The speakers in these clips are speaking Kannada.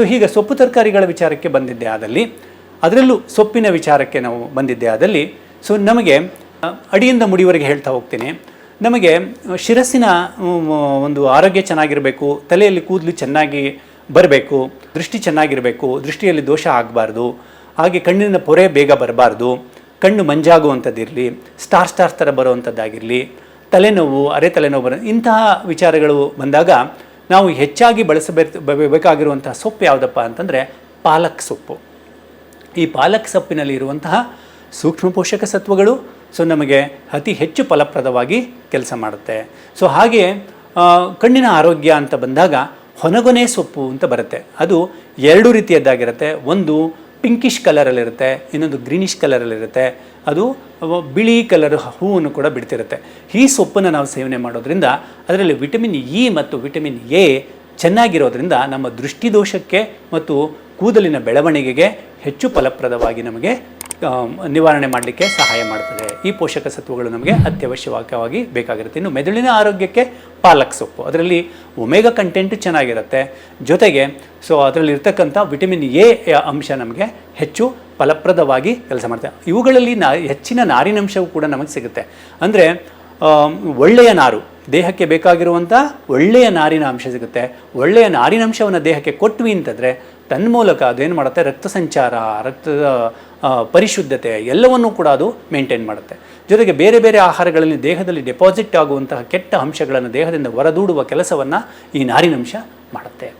ಸೊ ಹೀಗೆ ಸೊಪ್ಪು ತರಕಾರಿಗಳ ವಿಚಾರಕ್ಕೆ ಬಂದಿದ್ದೆ ಆದಲ್ಲಿ, ಅದರಲ್ಲೂ ಸೊಪ್ಪಿನ ವಿಚಾರಕ್ಕೆ ನಾವು ಬಂದಿದ್ದೆ ಆದಲ್ಲಿ ಸೊ ನಮಗೆ ಅಡಿಯಿಂದ ಮುಡಿವರೆಗೆ ಹೇಳ್ತಾ ಹೋಗ್ತೀನಿ. ನಮಗೆ ಶಿರಸ್ಸಿನ ಒಂದು ಆರೋಗ್ಯ ಚೆನ್ನಾಗಿರಬೇಕು, ತಲೆಯಲ್ಲಿ ಕೂದಲು ಚೆನ್ನಾಗಿ ಬರಬೇಕು, ದೃಷ್ಟಿ ಚೆನ್ನಾಗಿರಬೇಕು, ದೃಷ್ಟಿಯಲ್ಲಿ ದೋಷ ಆಗಬಾರ್ದು, ಹಾಗೆ ಕಣ್ಣಿನ ಪೊರೆ ಬೇಗ ಬರಬಾರ್ದು, ಕಣ್ಣು ಮಂಜಾಗುವಂಥದ್ದಿರಲಿ, ಸ್ಟಾರ್ ಸ್ಟಾರ್ ಥರ ಬರುವಂಥದ್ದಾಗಿರಲಿ, ತಲೆನೋವು, ಅರೆ ತಲೆನೋವು ಬರೋ, ಇಂತಹ ವಿಚಾರಗಳು ಬಂದಾಗ ನಾವು ಹೆಚ್ಚಾಗಿ ಬಳಸಬೇಕು ಬೇಕಾಗಿರುವಂತಹ ಸೊಪ್ಪು ಯಾವುದಪ್ಪ ಅಂತಂದರೆ ಪಾಲಕ್ ಸೊಪ್ಪು. ಈ ಪಾಲಕ್ ಸೊಪ್ಪಿನಲ್ಲಿ ಇರುವಂತಹ ಸೂಕ್ಷ್ಮ ಪೋಷಕ ಸತ್ವಗಳು, ಸೊ ನಮಗೆ ಅತಿ ಹೆಚ್ಚು ಫಲಪ್ರದವಾಗಿ ಕೆಲಸ ಮಾಡುತ್ತೆ. ಸೊ ಹಾಗೆ ಕಣ್ಣಿನ ಆರೋಗ್ಯ ಅಂತ ಬಂದಾಗ ಹೊನಗೊನೆ ಸೊಪ್ಪು ಅಂತ ಬರುತ್ತೆ. ಅದು ಎರಡು ರೀತಿಯದ್ದಾಗಿರುತ್ತೆ. ಒಂದು ಪಿಂಕಿಶ್ ಕಲರಲ್ಲಿರುತ್ತೆ, ಇನ್ನೊಂದು ಗ್ರೀನಿಶ್ ಕಲರಲ್ಲಿರುತ್ತೆ, ಅದು ಬಿಳಿ ಕಲರ್ ಹೂವನ್ನು ಕೂಡ ಬಿಡ್ತಿರುತ್ತೆ. ಈ ಸೊಪ್ಪನ್ನು ನಾವು ಸೇವನೆ ಮಾಡೋದ್ರಿಂದ ಅದರಲ್ಲಿ ವಿಟಮಿನ್ ಇ ಮತ್ತು ವಿಟಮಿನ್ ಎ ಚೆನ್ನಾಗಿರೋದ್ರಿಂದ ನಮ್ಮ ದೃಷ್ಟಿದೋಷಕ್ಕೆ ಮತ್ತು ಕೂದಲಿನ ಬೆಳವಣಿಗೆಗೆ ಹೆಚ್ಚು ಫಲಪ್ರದವಾಗಿ ನಮಗೆ ನಿವಾರಣೆ ಮಾಡಲಿಕ್ಕೆ ಸಹಾಯ ಮಾಡ್ತದೆ. ಈ ಪೋಷಕ ಸತ್ವಗಳು ನಮಗೆ ಅತ್ಯವಶ್ಯಕವಾಗಿ ಬೇಕಾಗಿರುತ್ತೆ. ಇನ್ನು ಮೆದುಳಿನ ಆರೋಗ್ಯಕ್ಕೆ ಪಾಲಕ್ ಸೊಪ್ಪು. ಅದರಲ್ಲಿ ಒಮೆಗಾ ಕಂಟೆಂಟ್ ಚೆನ್ನಾಗಿರುತ್ತೆ. ಜೊತೆಗೆ ಸೊ ಅದರಲ್ಲಿ ಇರ್ತಕ್ಕಂಥ ವಿಟಮಿನ್ ಎ ಅಂಶ ನಮಗೆ ಹೆಚ್ಚು ಫಲಪ್ರದವಾಗಿ ಕೆಲಸ ಮಾಡುತ್ತೆ ಇವುಗಳಲ್ಲಿ ನಾ, ಹೆಚ್ಚಿನ ನಾರಿನಂಶವು ಕೂಡ ನಮಗೆ ಸಿಗುತ್ತೆ. ಅಂದರೆ ಒಳ್ಳೆಯ ನಾರು, ದೇಹಕ್ಕೆ ಬೇಕಾಗಿರುವಂಥ ಒಳ್ಳೆಯ ನಾರಿನ ಅಂಶ ಸಿಗುತ್ತೆ. ಒಳ್ಳೆಯ ನಾರಿನಂಶವನ್ನು ದೇಹಕ್ಕೆ ಕೊಟ್ವಿ ಅಂತಂದರೆ ತನ್ಮೂಲಕ ಅದೇನು ಮಾಡುತ್ತೆ? ರಕ್ತ ಸಂಚಾರ, ರಕ್ತದ ಪರಿಶುದ್ಧತೆ ಎಲ್ಲವನ್ನೂ ಕೂಡ ಅದು ಮೇಂಟೈನ್ ಮಾಡುತ್ತೆ. ಜೊತೆಗೆ ಬೇರೆ ಬೇರೆ ಆಹಾರಗಳಲ್ಲಿ ದೇಹದಲ್ಲಿ ಡೆಪಾಸಿಟ್ ಆಗುವಂತಹ ಕೆಟ್ಟ ಅಂಶಗಳನ್ನು ದೇಹದಿಂದ ಹೊರದೂಡುವ ಕೆಲಸವನ್ನು ಈ ನಾರಿನಂಶ ಮಾಡುತ್ತೆ.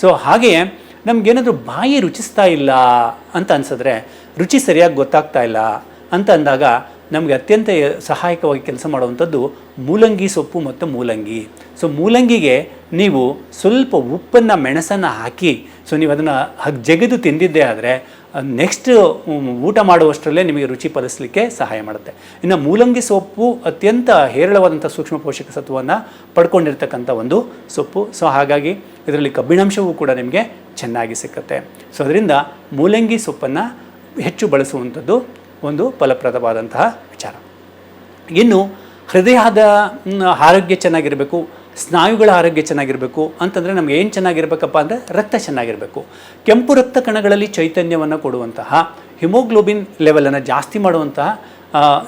ಸೊ ಹಾಗೆಯೇ ನಮಗೇನಾದರೂ ಬಾಯಿ ರುಚಿಸ್ತಾ ಇಲ್ಲ ಅಂತ ಅನ್ಸಿದ್ರೆ, ರುಚಿ ಸರಿಯಾಗಿ ಗೊತ್ತಾಗ್ತಾ ಇಲ್ಲ ಅಂತ ಅಂದಾಗ ನಮಗೆ ಅತ್ಯಂತ ಸಹಾಯಕವಾಗಿ ಕೆಲಸ ಮಾಡುವಂಥದ್ದು ಮೂಲಂಗಿ ಸೊಪ್ಪು ಮತ್ತು ಮೂಲಂಗಿ. ಸೊ ಮೂಲಂಗಿಗೆ ನೀವು ಸ್ವಲ್ಪ ಉಪ್ಪನ್ನು, ಮೆಣಸನ್ನು ಹಾಕಿ ಸೊ ನೀವು ಅದನ್ನು ಹಗ್ ಜಗೆದು ತಿಂದಿದ್ದೇ ಆದರೆ ನೆಕ್ಸ್ಟ್ ಊಟ ಮಾಡುವಷ್ಟರಲ್ಲೇ ನಿಮಗೆ ರುಚಿ ಪಡಿಸಲಿಕ್ಕೆ ಸಹಾಯ ಮಾಡುತ್ತೆ. ಇನ್ನು ಮೂಲಂಗಿ ಸೊಪ್ಪು ಅತ್ಯಂತ ಹೇರಳವಾದಂಥ ಸೂಕ್ಷ್ಮ ಪೋಷಕ ಸತ್ವವನ್ನು ಪಡ್ಕೊಂಡಿರ್ತಕ್ಕಂಥ ಒಂದು ಸೊಪ್ಪು. ಸೊ ಹಾಗಾಗಿ ಇದರಲ್ಲಿ ಕಬ್ಬಿಣಾಂಶವೂ ಕೂಡ ನಿಮಗೆ ಚೆನ್ನಾಗಿ ಸಿಕ್ಕತ್ತೆ. ಸೊ ಅದರಿಂದ ಮೂಲಂಗಿ ಸೊಪ್ಪನ್ನು ಹೆಚ್ಚು ಬಳಸುವಂಥದ್ದು ಒಂದು ಫಲಪ್ರದವಾದಂತಹ ವಿಚಾರ. ಇನ್ನು ಹೃದಯದ ಆರೋಗ್ಯ ಚೆನ್ನಾಗಿರಬೇಕು, ಸ್ನಾಯುಗಳ ಆರೋಗ್ಯ ಚೆನ್ನಾಗಿರಬೇಕು ಅಂತಂದರೆ ನಮ್ಗೆ ಏನು ಚೆನ್ನಾಗಿರ್ಬೇಕಪ್ಪ ಅಂದರೆ ರಕ್ತ ಚೆನ್ನಾಗಿರಬೇಕು. ಕೆಂಪು ರಕ್ತ ಕಣಗಳಲ್ಲಿ ಚೈತನ್ಯವನ್ನು ಕೊಡುವಂತಹ, ಹಿಮೋಗ್ಲೋಬಿನ್ ಲೆವೆಲನ್ನು ಜಾಸ್ತಿ ಮಾಡುವಂತಹ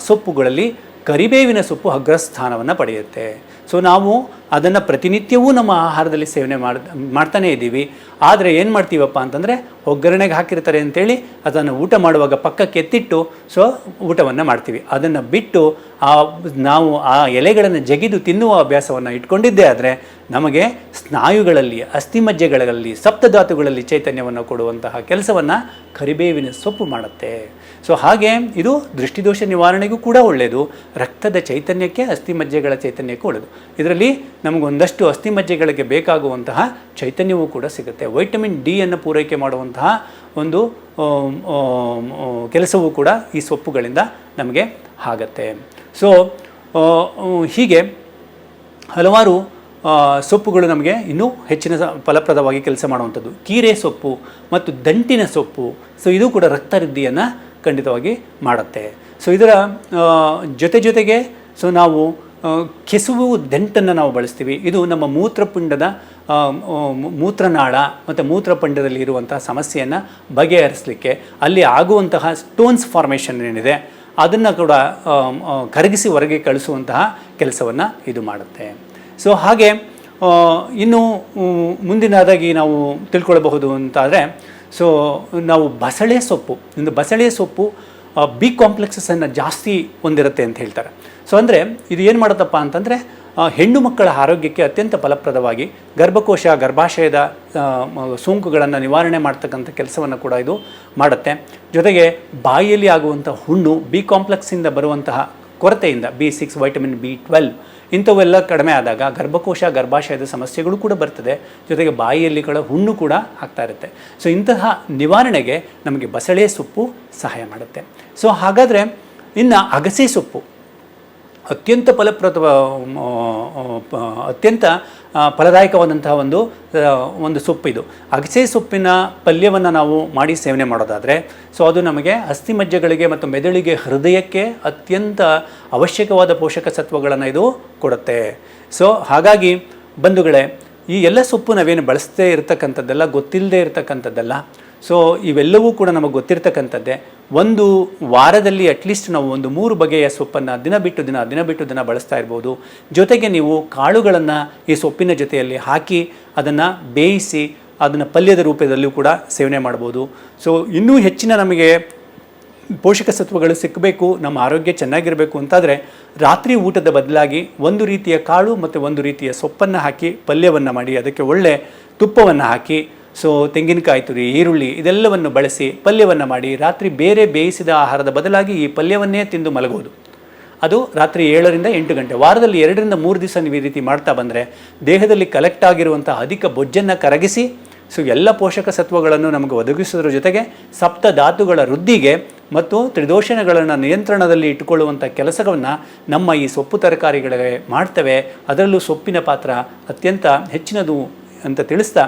ಸೊಪ್ಪುಗಳಲ್ಲಿ ಕರಿಬೇವಿನ ಸೊಪ್ಪು ಅಗ್ರಸ್ಥಾನವನ್ನು ಪಡೆಯುತ್ತೆ. ಸೊ ನಾವು ಅದನ್ನು ಪ್ರತಿನಿತ್ಯವೂ ನಮ್ಮ ಆಹಾರದಲ್ಲಿ ಸೇವನೆ ಮಾಡಿ, ಮಾಡ್ತಾನೇ ಇದ್ದೀವಿ. ಆದರೆ ಏನು ಮಾಡ್ತೀವಪ್ಪ ಅಂತಂದರೆ ಒಗ್ಗರಣೆಗೆ ಹಾಕಿರ್ತಾರೆ ಅಂತೇಳಿ ಅದನ್ನು ಊಟ ಮಾಡುವಾಗ ಪಕ್ಕಕ್ಕೆ ಎತ್ತಿಟ್ಟು ಸೊ, ಊಟವನ್ನು ಮಾಡ್ತೀವಿ. ಅದನ್ನು ಬಿಟ್ಟು ಆ, ನಾವು ಆ ಎಲೆಗಳನ್ನು ಜಗಿದು ತಿನ್ನುವ ಅಭ್ಯಾಸವನ್ನು ಇಟ್ಕೊಂಡಿದ್ದೇ ಆದರೆ ನಮಗೆ ಸ್ನಾಯುಗಳಲ್ಲಿ ಅಸ್ಥಿಮಜ್ಜೆಗಳಲ್ಲಿ ಸಪ್ತಧಾತುಗಳಲ್ಲಿ ಚೈತನ್ಯವನ್ನು ಕೊಡುವಂತಹ ಕೆಲಸವನ್ನು ಕರಿಬೇವಿನ ಸೊಪ್ಪು ಮಾಡುತ್ತೆ. ಸೊ ಹಾಗೆ ಇದು ದೃಷ್ಟಿದೋಷ ನಿವಾರಣೆಗೂ ಕೂಡ ಒಳ್ಳೆಯದು ರಕ್ತದ ಚೈತನ್ಯಕ್ಕೆ ಅಸ್ಥಿಮಜ್ಜೆಗಳ ಚೈತನ್ಯಕ್ಕೂ ಒಳ್ಳೆಯದು ಇದರಲ್ಲಿ ನಮಗೊಂದಷ್ಟು ಅಸ್ಥಿಮಜ್ಜೆಗಳಿಗೆ ಬೇಕಾಗುವಂತಹ ಚೈತನ್ಯವೂ ಕೂಡ ಸಿಗುತ್ತೆ. ವೈಟಮಿನ್ ಡಿಯನ್ನು ಪೂರೈಕೆ ಮಾಡುವಂತಹ ಒಂದು ಕೆಲಸವೂ ಕೂಡ ಈ ಸೊಪ್ಪುಗಳಿಂದ ನಮಗೆ ಆಗತ್ತೆ. ಸೊ ಹೀಗೆ ಹಲವಾರು ಸೊಪ್ಪುಗಳು ನಮಗೆ ಇನ್ನೂ ಹೆಚ್ಚಿನ ಫಲಪ್ರದವಾಗಿ ಕೆಲಸ ಮಾಡುವಂಥದ್ದು. ಕೀರೆ ಸೊಪ್ಪು ಮತ್ತು ದಂಟಿನ ಸೊಪ್ಪು. ಸೊ ಇದು ಕೂಡ ರಕ್ತ ವೃದ್ಧಿಯನ್ನು ಖಂಡಿತವಾಗಿ ಮಾಡುತ್ತೆ. ಸೊ ಇದರ ಜೊತೆ ಜೊತೆಗೆ ಸೊ ನಾವು ಕೆಸುವು ದೆಂಟನ್ನು ನಾವು ಬಳಸ್ತೀವಿ. ಇದು ನಮ್ಮ ಮೂತ್ರಪಿಂಡದ ಮೂತ್ರನಾಳ ಮತ್ತು ಮೂತ್ರಪಿಂಡದಲ್ಲಿ ಇರುವಂತಹ ಸಮಸ್ಯೆಯನ್ನು ಬಗೆಹರಿಸಲಿಕ್ಕೆ ಅಲ್ಲಿ ಆಗುವಂತಹ ಸ್ಟೋನ್ಸ್ ಫಾರ್ಮೇಷನ್ ಏನಿದೆ, ಅದನ್ನು ಕೂಡ ಕರಗಿಸಿ ಹೊರಗೆ ಕಳಿಸುವಂತಹ ಕೆಲಸವನ್ನು ಇದು ಮಾಡುತ್ತೆ. ಸೊ ಹಾಗೆ ಇನ್ನು ಮುಂದಿನದಾಗಿ ನಾವು ತಿಳ್ಕೊಳ್ಬಹುದು ಅಂತಾದರೆ ಸೊ ನಾವು ಬಸಳೆ ಸೊಪ್ಪು ಒಂದು ಬಸಳೆ ಸೊಪ್ಪು ಬಿ ಕಾಂಪ್ಲೆಕ್ಸಸನ್ನು ಜಾಸ್ತಿ ಹೊಂದಿರುತ್ತೆ ಅಂತ ಹೇಳ್ತಾರೆ. ಸೊ ಅಂದರೆ ಇದು ಏನು ಮಾಡುತ್ತಪ್ಪ ಅಂತಂದರೆ ಹೆಣ್ಣು ಮಕ್ಕಳ ಆರೋಗ್ಯಕ್ಕೆ ಅತ್ಯಂತ ಫಲಪ್ರದವಾಗಿ ಗರ್ಭಕೋಶ, ಗರ್ಭಾಶಯದ ಸೋಂಕುಗಳನ್ನು ನಿವಾರಣೆ ಮಾಡ್ತಕ್ಕಂಥ ಕೆಲಸವನ್ನು ಕೂಡ ಇದು ಮಾಡುತ್ತೆ. ಜೊತೆಗೆ ಬಾಯಿಯಲ್ಲಿ ಆಗುವಂಥ ಹುಣ್ಣು ಬಿ ಕಾಂಪ್ಲೆಕ್ಸಿಂದ ಬರುವಂತಹ ಕೊರತೆಯಿಂದ B six vitamin B twelve ಇಂಥವೆಲ್ಲ ಕಡಿಮೆ ಆದಾಗ ಗರ್ಭಕೋಶ, ಗರ್ಭಾಶಯದ ಸಮಸ್ಯೆಗಳು ಕೂಡ ಬರ್ತದೆ. ಜೊತೆಗೆ ಬಾಯಿಯಲ್ಲಿ ಕೂಡ ಹುಣ್ಣು ಕೂಡ ಆಗ್ತಾ ಇರುತ್ತೆ. ಸೊ ಇಂತಹ ನಿವಾರಣೆಗೆ ನಮಗೆ ಬಸಳೆ ಸೊಪ್ಪು ಸಹಾಯ ಮಾಡುತ್ತೆ. ಸೊ ಹಾಗಾದರೆ ಇನ್ನು ಅಗಸೆ ಸೊಪ್ಪು ಅತ್ಯಂತ ಫಲಪ್ರದ ಅತ್ಯಂತ ಫಲದಾಯಕವಾದಂತಹ ಒಂದು ಒಂದು ಸೊಪ್ಪು ಇದು. ಅಗಸೆ ಸೊಪ್ಪಿನ ಪಲ್ಯವನ್ನು ನಾವು ಮಾಡಿ ಸೇವನೆ ಮಾಡೋದಾದರೆ, ಸೊ ಅದು ನಮಗೆ ಅಸ್ಥಿಮಜ್ಜೆಗಳಿಗೆ ಮತ್ತು ಮೆದುಳಿಗೆ ಹೃದಯಕ್ಕೆ ಅತ್ಯಂತ ಅವಶ್ಯಕವಾದ ಪೋಷಕ ಸತ್ವಗಳನ್ನು ಇದು ಕೊಡುತ್ತೆ. ಸೊ ಹಾಗಾಗಿ ಬಂಧುಗಳೇ, ಈ ಎಲ್ಲ ಸೊಪ್ಪು ನಾವೇನು ಬಳಸದೇ ಇರತಕ್ಕಂಥದ್ದಲ್ಲ ಗೊತ್ತಿಲ್ಲದೆ ಇರತಕ್ಕಂಥದ್ದಲ್ಲ, ಸೊ ಇವೆಲ್ಲವೂ ಕೂಡ ನಮಗೆ ಗೊತ್ತಿರ್ತಕ್ಕಂಥದ್ದೇ. ಒಂದು ವಾರದಲ್ಲಿ ಅಟ್ಲೀಸ್ಟ್ ನಾವು ಒಂದು ಮೂರು ಬಗೆಯ ಸೊಪ್ಪನ್ನು ದಿನ ಬಿಟ್ಟು ದಿನ ದಿನ ಬಿಟ್ಟು ದಿನ ಬಳಸ್ತಾ ಇರ್ಬೋದು. ಜೊತೆಗೆ ನೀವು ಕಾಳುಗಳನ್ನು ಈ ಸೊಪ್ಪಿನ ಜೊತೆಯಲ್ಲಿ ಹಾಕಿ ಅದನ್ನು ಬೇಯಿಸಿ ಅದನ್ನು ಪಲ್ಯದ ರೂಪದಲ್ಲೂ ಕೂಡ ಸೇವನೆ ಮಾಡ್ಬೋದು. ಸೊ ಇನ್ನೂ ಹೆಚ್ಚಿನ ನಮಗೆ ಪೋಷಕ ಸತ್ವಗಳು ಸಿಕ್ಕಬೇಕು ನಮ್ಮ ಆರೋಗ್ಯ ಚೆನ್ನಾಗಿರಬೇಕು ಅಂತಾದರೆ ರಾತ್ರಿ ಊಟದ ಬದಲಾಗಿ ಒಂದು ರೀತಿಯ ಕಾಳು ಮತ್ತು ಒಂದು ರೀತಿಯ ಸೊಪ್ಪನ್ನು ಹಾಕಿ ಪಲ್ಯವನ್ನು ಮಾಡಿ, ಅದಕ್ಕೆ ಒಳ್ಳೆ ತುಪ್ಪವನ್ನು ಹಾಕಿ ಸೊ ತೆಂಗಿನಕಾಯಿ ತುರಿ, ಈರುಳ್ಳಿ ಇದೆಲ್ಲವನ್ನು ಬಳಸಿ ಪಲ್ಯವನ್ನು ಮಾಡಿ ರಾತ್ರಿ ಬೇರೆ ಬೇಯಿಸಿದ ಆಹಾರದ ಬದಲಾಗಿ ಈ ಪಲ್ಯವನ್ನೇ ತಿಂದು ಮಲಗೋದು ಅದು ರಾತ್ರಿ ಏಳರಿಂದ ಎಂಟು ಗಂಟೆ, ವಾರದಲ್ಲಿ ಎರಡರಿಂದ ಮೂರು ದಿವಸ ನೀವು ಈ ರೀತಿ ಮಾಡ್ತಾ ಬಂದರೆ ದೇಹದಲ್ಲಿ ಕಲೆಕ್ಟ್ ಆಗಿರುವಂಥ ಅಧಿಕ ಬೊಜ್ಜನ್ನು ಕರಗಿಸಿ, ಸೊ ಎಲ್ಲ ಪೋಷಕ ಸತ್ವಗಳನ್ನು ನಮಗೆ ಒದಗಿಸೋದ್ರ ಜೊತೆಗೆ ಸಪ್ತ ಧಾತುಗಳ ವೃದ್ಧಿಗೆ ಮತ್ತು ತ್ರಿದೋಷಣಗಳನ್ನು ನಿಯಂತ್ರಣದಲ್ಲಿ ಇಟ್ಟುಕೊಳ್ಳುವಂಥ ಕೆಲಸವನ್ನು ನಮ್ಮ ಈ ಸೊಪ್ಪು ತರಕಾರಿಗಳಿಗೆ ಮಾಡ್ತವೆ. ಅದರಲ್ಲೂ ಸೊಪ್ಪಿನ ಪಾತ್ರ ಅತ್ಯಂತ ಹೆಚ್ಚಿನದು ಅಂತ ತಿಳಿಸ್ತಾ